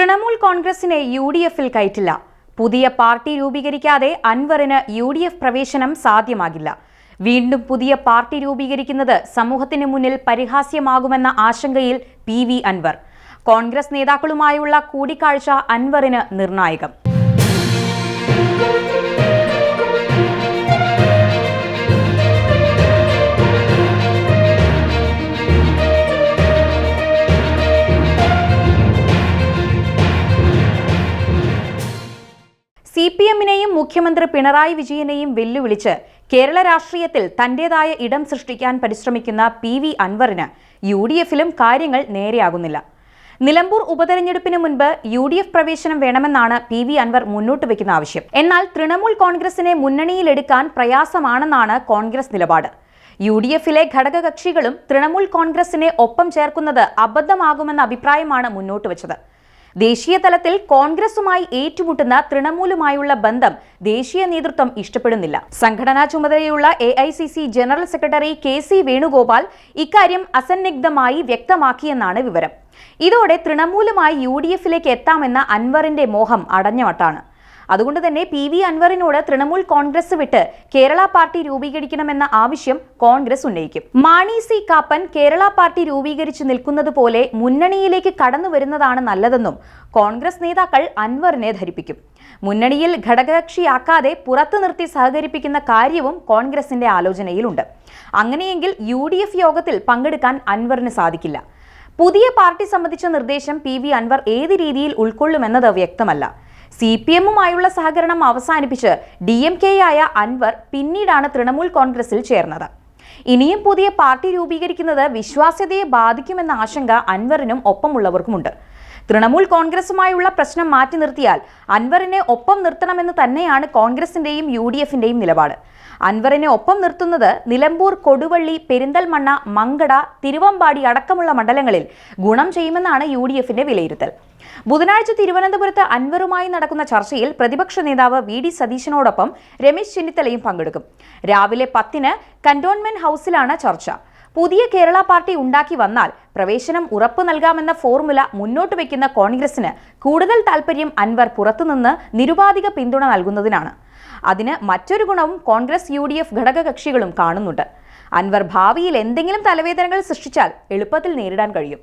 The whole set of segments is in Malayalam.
തൃണമൂൽ കോൺഗ്രസിനെ യു ഡി എഫിൽ കയറ്റില്ല. പുതിയ പാർട്ടി രൂപീകരിക്കാതെ അൻവറിന് യു ഡി എഫ് പ്രവേശനം സാധ്യമാകില്ല. വീണ്ടും പുതിയ പാർട്ടി രൂപീകരിക്കുന്നത് സമൂഹത്തിന് മുന്നിൽ പരിഹാസ്യമാകുമെന്ന ആശങ്കയിൽ പി വി അൻവർ. കോൺഗ്രസ് നേതാക്കളുമായുള്ള കൂടിക്കാഴ്ച അൻവറിന് നിർണായകം. മുഖ്യമന്ത്രി പിണറായി വിജയനെയും വെല്ലുവിളിച്ച് കേരള രാഷ്ട്രീയത്തിൽ തന്റേതായ ഇടം സൃഷ്ടിക്കാൻ പരിശ്രമിക്കുന്ന പി വി അൻവറിന് യു ഡി എഫിലും കാര്യങ്ങൾ നേരെയാകുന്നില്ല. നിലമ്പൂർ ഉപതെരഞ്ഞെടുപ്പിന് മുൻപ് യു ഡി എഫ് പ്രവേശനം വേണമെന്നാണ് പി വി അൻവർ മുന്നോട്ട് വയ്ക്കുന്ന ആവശ്യം. എന്നാൽ തൃണമൂൽ കോൺഗ്രസിനെ മുന്നണിയിലെടുക്കാൻ പ്രയാസമാണെന്നാണ് കോൺഗ്രസ് നിലപാട്. യു ഡി എഫിലെ ഘടകകക്ഷികളും തൃണമൂൽ കോൺഗ്രസിനെ ഒപ്പം ചേർക്കുന്നത് അബദ്ധമാകുമെന്ന അഭിപ്രായമാണ് മുന്നോട്ട് വച്ചത്. ദേശീയ തലത്തിൽ കോൺഗ്രസുമായി ഏറ്റുമുട്ടുന്ന തൃണമൂലുമായുള്ള ബന്ധം ദേശീയ നേതൃത്വം ഇഷ്ടപ്പെടുന്നില്ല. സംഘടനാ ചുമതലയുള്ള A general secretary K C Venugopal ഇക്കാര്യം അസന്നിഗ്ധമായി വ്യക്തമാക്കിയെന്നാണ് വിവരം. ഇതോടെ തൃണമൂലുമായി യു ഡി എഫിലേക്ക് എത്താമെന്ന അൻവറിന്റെ മോഹം അടഞ്ഞമട്ടാണ് അതുകൊണ്ട് തന്നെ പി വി അൻവറിനോട് തൃണമൂൽ കോൺഗ്രസ് വിട്ട് കേരള പാർട്ടി രൂപീകരിക്കണമെന്ന ആവശ്യം കോൺഗ്രസ് ഉന്നയിക്കും. മാണി സി കാപ്പൻ കേരള പാർട്ടി രൂപീകരിച്ച് നിൽക്കുന്നത് പോലെ മുന്നണിയിലേക്ക് കടന്നു വരുന്നതാണ് നല്ലതെന്നും കോൺഗ്രസ് നേതാക്കൾ അൻവറിനെ ധരിപ്പിക്കും. മുന്നണിയിൽ ഘടകകക്ഷിയാക്കാതെ പുറത്തു നിർത്തി സഹകരിപ്പിക്കുന്ന കാര്യവും കോൺഗ്രസിന്റെ ആലോചനയിലുണ്ട്. അങ്ങനെയെങ്കിൽ യു യോഗത്തിൽ പങ്കെടുക്കാൻ അൻവറിന് സാധിക്കില്ല. പുതിയ പാർട്ടി സംബന്ധിച്ച നിർദ്ദേശം പി വി അൻവർ ഏത് രീതിയിൽ ഉൾക്കൊള്ളുമെന്നത് വ്യക്തമല്ല. സി പി എമ്മുമായുള്ള സഹകരണം അവസാനിപ്പിച്ച് ഡി എം കെ ആയ അൻവർ പിന്നീടാണ് തൃണമൂൽ കോൺഗ്രസിൽ ചേർന്നത്. ഇനിയും പുതിയ പാർട്ടി രൂപീകരിക്കുന്നത് വിശ്വാസ്യതയെ ബാധിക്കുമെന്ന ആശങ്ക അൻവറിനും ഒപ്പമുള്ളവർക്കുമുണ്ട്. തൃണമൂൽ കോൺഗ്രസുമായുള്ള പ്രശ്നം മാറ്റി നിർത്തിയാൽ അൻവറിനെ ഒപ്പം നിർത്തണമെന്ന് തന്നെയാണ് കോൺഗ്രസിന്റെയും യു ഡി എഫിന്റെയും നിലപാട്. അൻവറിനെ ഒപ്പം നിർത്തുന്നത് നിലമ്പൂർ കൊടുവള്ളി പെരിന്തൽമണ്ണ മങ്കട തിരുവമ്പാടി അടക്കമുള്ള മണ്ഡലങ്ങളിൽ ഗുണം ചെയ്യുമെന്നാണ് യു ഡി എഫിന്റെ വിലയിരുത്തൽ. ബുധനാഴ്ച തിരുവനന്തപുരത്ത് അൻവറുമായി നടക്കുന്ന ചർച്ചയിൽ പ്രതിപക്ഷ നേതാവ് വി ഡി സതീശനോടൊപ്പം രമേശ് ചെന്നിത്തലയും പങ്കെടുക്കും. രാവിലെ പത്തിന് കന്റോൺമെന്റ് ഹൌസിലാണ് ചർച്ച. പുതിയ കേരള പാർട്ടി ഉണ്ടാക്കി വന്നാൽ പ്രവേശനം ഉറപ്പു നൽകാമെന്ന ഫോർമുല മുന്നോട്ട് വയ്ക്കുന്ന കോൺഗ്രസിന് കൂടുതൽ താൽപര്യം അൻവർ പുറത്തുനിന്ന് നിരുപാധിക പിന്തുണ നൽകുന്നതിനാണ്. അതിന് മറ്റൊരു ഗുണവും കോൺഗ്രസ് യു ഡി എഫ് ഘടകകക്ഷികളും കാണുന്നുണ്ട്. അൻവർ ഭാവിയിൽ എന്തെങ്കിലും തലവേദനകൾ സൃഷ്ടിച്ചാൽ എളുപ്പത്തിൽ നേരിടാൻ കഴിയും.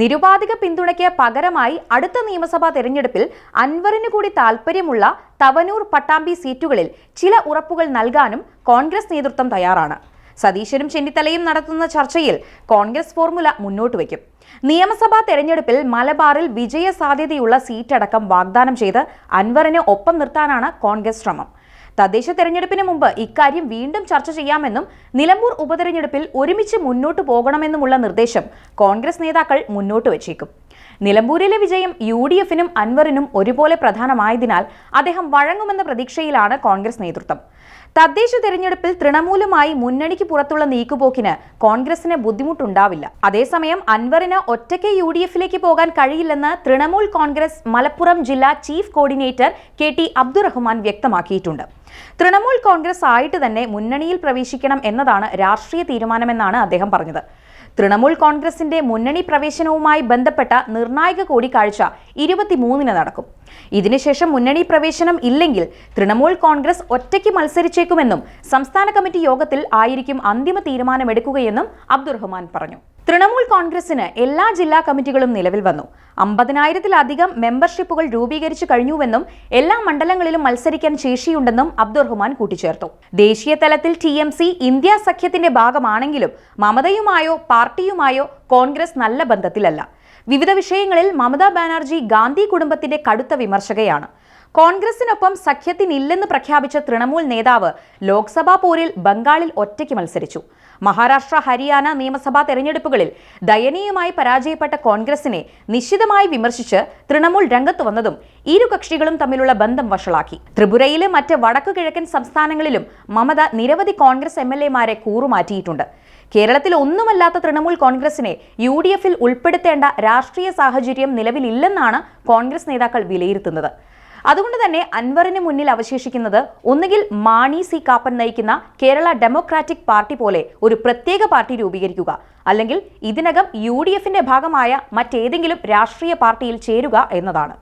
നിരുപാധിക പിന്തുണയ്ക്ക് പകരമായി അടുത്ത നിയമസഭാ തെരഞ്ഞെടുപ്പിൽ അൻവറിന് കൂടി താൽപ്പര്യമുള്ള തവനൂർ പട്ടാമ്പി സീറ്റുകളിൽ ചില ഉറപ്പുകൾ നൽകാനും കോൺഗ്രസ് നേതൃത്വം തയ്യാറാണ്. സതീശനും ചെന്നിത്തലയും നടത്തുന്ന ചർച്ചയിൽ കോൺഗ്രസ് ഫോർമുല മുന്നോട്ട് വയ്ക്കും. നിയമസഭാ തെരഞ്ഞെടുപ്പിൽ മലബാറിൽ വിജയ സാധ്യതയുള്ള സീറ്റടക്കം വാഗ്ദാനം ചെയ്ത് അൻവറിനെ ഒപ്പം നിർത്താനാണ് കോൺഗ്രസ് ശ്രമം. തദ്ദേശ തെരഞ്ഞെടുപ്പിന് മുമ്പ് ഇക്കാര്യം വീണ്ടും ചർച്ച ചെയ്യാമെന്നും നിലമ്പൂർ ഉപതെരഞ്ഞെടുപ്പിൽ ഒരുമിച്ച് മുന്നോട്ടു പോകണമെന്നുമുള്ള നിർദ്ദേശം കോൺഗ്രസ് നേതാക്കൾ മുന്നോട്ട് വച്ചേക്കും. നിലമ്പൂരിലെ വിജയം യു ഡി എഫിനും അൻവറിനും ഒരുപോലെ പ്രധാനമായതിനാൽ അദ്ദേഹം വഴങ്ങുമെന്ന പ്രതീക്ഷയിലാണ് കോൺഗ്രസ് നേതൃത്വം. തദ്ദേശ തെരഞ്ഞെടുപ്പിൽ തൃണമൂലുമായി മുന്നണിക്ക് പുറത്തുള്ള നീക്കുപോക്കിന് കോൺഗ്രസിന് ബുദ്ധിമുട്ടുണ്ടാവില്ല. അതേസമയം അൻവറിന് ഒറ്റയ്ക്ക് യു ഡി എഫിലേക്ക് പോകാൻ കഴിയില്ലെന്ന് തൃണമൂൽ കോൺഗ്രസ് മലപ്പുറം ജില്ലാ chief coordinator K T Abdurahman വ്യക്തമാക്കിയിട്ടുണ്ട്. തൃണമൂൽ കോൺഗ്രസ് ആയിട്ട് തന്നെ മുന്നണിയിൽ പ്രവേശിക്കണം എന്നതാണ് രാഷ്ട്രീയ തീരുമാനമെന്നാണ് അദ്ദേഹം പറഞ്ഞത്. തൃണമൂൽ കോൺഗ്രസിന്റെ മുന്നണി പ്രവേശനവുമായി ബന്ധപ്പെട്ട നിർണായക കൂടിക്കാഴ്ച ഇരുപത്തിമൂന്നിന് നടക്കും. ഇതിനുശേഷം മുന്നണി പ്രവേശനം ഇല്ലെങ്കിൽ തൃണമൂൽ കോൺഗ്രസ് ഒറ്റയ്ക്ക് മത്സരിച്ചേക്കുമെന്നും സംസ്ഥാന കമ്മിറ്റി യോഗത്തിൽ ആയിരിക്കും അന്തിമ തീരുമാനമെടുക്കുകയെന്നും അബ്ദുറഹ്മാൻ പറഞ്ഞു. തൃണമൂൽ കോൺഗ്രസിന് എല്ലാ ജില്ലാ കമ്മിറ്റികളും നിലവിൽ വന്നു. അമ്പതിനായിരത്തിലധികം മെമ്പർഷിപ്പുകൾ രൂപീകരിച്ചു കഴിഞ്ഞുവെന്നും എല്ലാ മണ്ഡലങ്ങളിലും മത്സരിക്കാൻ ശേഷിയുണ്ടെന്നും അബ്ദുറഹ്മാൻ കൂട്ടിച്ചേർത്തു. ദേശീയ തലത്തിൽ ടി എം സി ഇന്ത്യ സഖ്യത്തിന്റെ ഭാഗമാണെങ്കിലും മമതയുമായോ പാർട്ടിയുമായോ കോൺഗ്രസ് നല്ല ബന്ധത്തിലല്ല. വിവിധ വിഷയങ്ങളിൽ മമതാ ബാനർജി ഗാന്ധി കുടുംബത്തിന്റെ കടുത്ത വിമർശകയാണ്. കോൺഗ്രസിനൊപ്പം സഖ്യത്തിനില്ലെന്ന് പ്രഖ്യാപിച്ച തൃണമൂൽ നേതാവ് ലോക്സഭാ പോരിൽ ബംഗാളിൽ ഒറ്റയ്ക്ക് മത്സരിച്ചു. മഹാരാഷ്ട്ര ഹരിയാന നിയമസഭാ തെരഞ്ഞെടുപ്പുകളിൽ ദയനീയമായി പരാജയപ്പെട്ട കോൺഗ്രസിനെ നിശിതമായി വിമർശിച്ച് തൃണമൂൽ രംഗത്തു വന്നതും ഇരു കക്ഷികളും തമ്മിലുള്ള ബന്ധം വഷളാക്കി. ത്രിപുരയിലെ മറ്റ് വടക്കു കിഴക്കൻ സംസ്ഥാനങ്ങളിലും മമത നിരവധി കോൺഗ്രസ് എം എൽ എമാരെ കൂറുമാറ്റിയിട്ടുണ്ട്. കേരളത്തിൽ ഒന്നുമല്ലാത്ത തൃണമൂൽ കോൺഗ്രസിനെ യു ഡി എഫിൽ ഉൾപ്പെടുത്തേണ്ട രാഷ്ട്രീയ സാഹചര്യം നിലവിലില്ലെന്നാണ് കോൺഗ്രസ് നേതാക്കൾ വിലയിരുത്തുന്നത്. അതുകൊണ്ട് തന്നെ അൻവറിന് മുന്നിൽ അവശേഷിക്കുന്നത് ഒന്നുകിൽ മാണി സി കാപ്പൻ നയിക്കുന്ന കേരള ഡെമോക്രാറ്റിക് പാർട്ടി പോലെ ഒരു പ്രത്യേക പാർട്ടി രൂപീകരിക്കുക അല്ലെങ്കിൽ ഇതിനകം യു ഭാഗമായ മറ്റേതെങ്കിലും രാഷ്ട്രീയ പാർട്ടിയിൽ ചേരുക എന്നതാണ്.